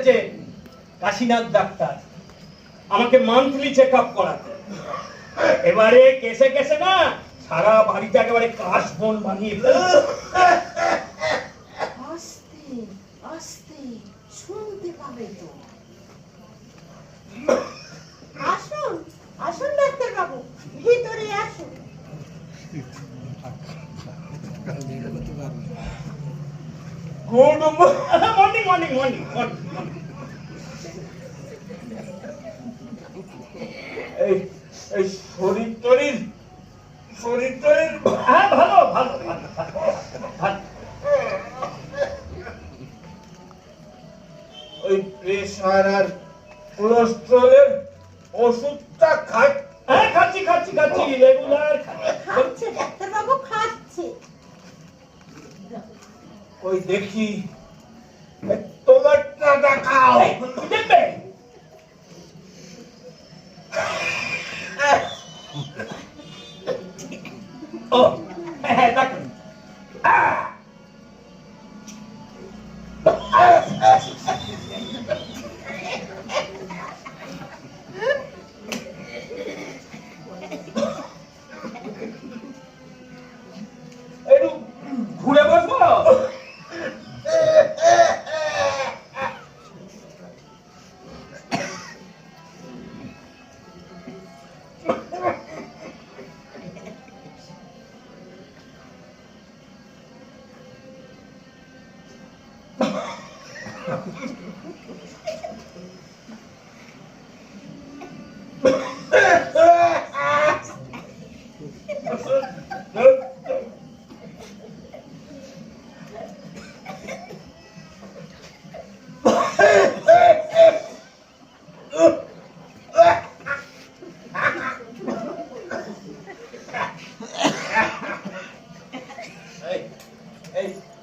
এসেছে কাশীনাথ ডাক্তার আমাকে monthly check up করাতে। এবারে কেসে কেসে না সারা বাড়িতে একেবারে কাশ বন বানিয়ে। আস্তে আস্তে শুনতে পাবে তো। আসুন আসুন ডাক্তার বাবু ভিতরে আসুন। Good morning morning morning morning এই এই শরীর টরীর শরীর টরীর হ্যাঁ ভালো ভালো ওই প্রেশার আর কোলেস্ট্রলের ওষুধটা খাই। হ্যাঁ খাচ্ছি খাচ্ছি খাচ্ছি রেগুলার খাচ্ছে। ডাক্তার বাবু খাচ্ছে। ওই দেখি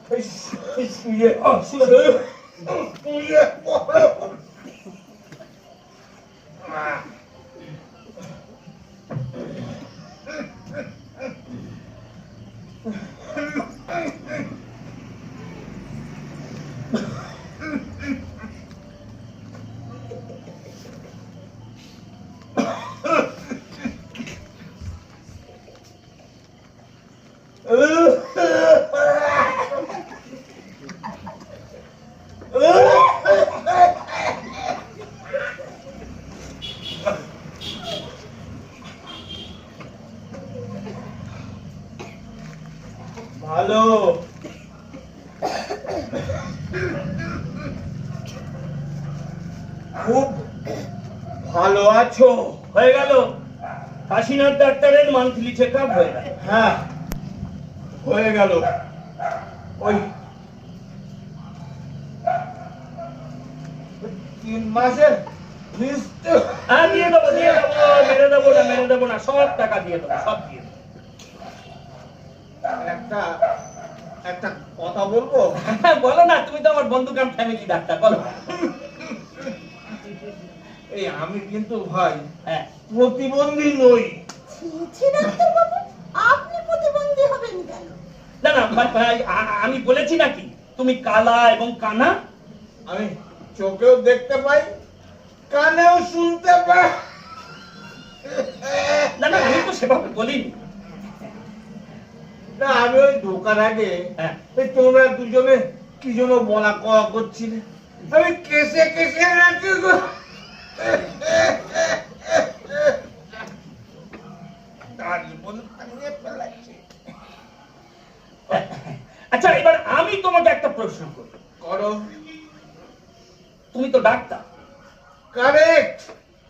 예, 아, 예, 아. ভালো খুব ভালো আছো। হয়ে গেল। কাশীনাথ ডাক্তারের মান্থলি চেক আপ হয়ে গেল। হ্যাঁ হয়ে গেল। ওই তিন মাসের লিস্ট হ্যাঁ দিয়ে দেবো দিয়ে দেবো মেরে দেবো না মেরে দেবো না সব টাকা দিয়ে দেবো সব দিয়ে দেবো। একটা একটা কথা বলব? বলো না তুমি তো আমার বন্ধু কাম ফ্যামিলি ডাক্তার বলো। এই আমি কিন্তু ভাই হ্যাঁ। প্রতিবন্ধী নই। ছি ছি ডাক্তার বাবু আপনি প্রতিবন্ধী হবেন কেন? না না ভাই, ভাই, আমি বলেছি নাকি তুমি কালা এবং কানা? আমি চোখেও দেখতে পাই কানেও শুনতে পাই। না না আমি তো সেভাবে বলিনি। না আমি ওই ঢোকার আগে হ্যাঁ তোমরা দুজনে কি যেন বলা কওয়া করছিলে? আমি কেসে কেসে রাখি গো। আচ্ছা এবার আমি তোমাকে একটা প্রশ্ন করি। করো। তুমি তো ডাক্তার। কারেক্ট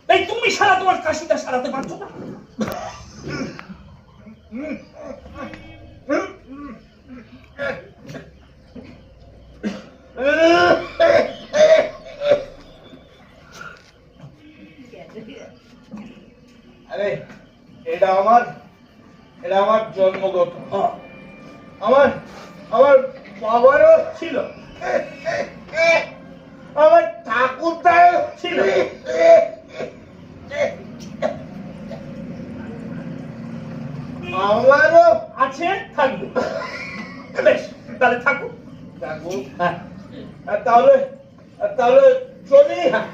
এই তুমি সারা তোমার কাশিটা সারাতে পারছ না? আরে এটা আমার এটা আমার জন্মগত। আমার আমার বাবারও ছিল। আমার ঠাকুরদারও ছিল। আমারও আছে থাকবে। বেশ তাহলে থাকুক। ঠাকুর হ্যাঁ। তাহলে তাহলে চলি। হ্যাঁ,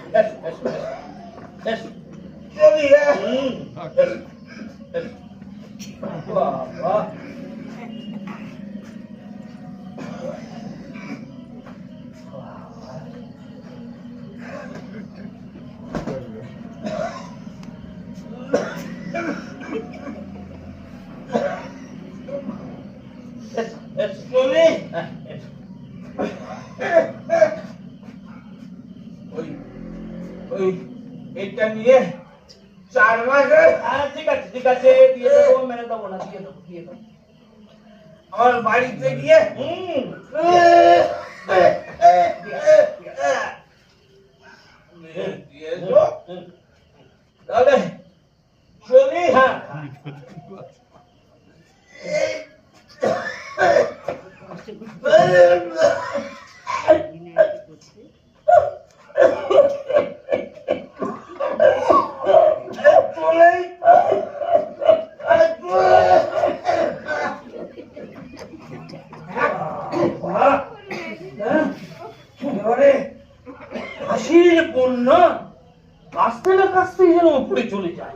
ওই ওই এটা নিয়ে চার মাসের হ্যাঁ, ঠিক আছে ঠিক আছে দিয়ে দেবো মেরে দেবো না দিয়ে দেবো দিয়ে দেবো আমার বাড়িতে গিয়ে হুম দিয়ে এসো। তাহলে চলি হ্যাঁ চলেই বাহ! হ্যাঁ? এবারে হাসির বন্যা কাস্তে না কাস্তেই যেন উপরে চলে যায়।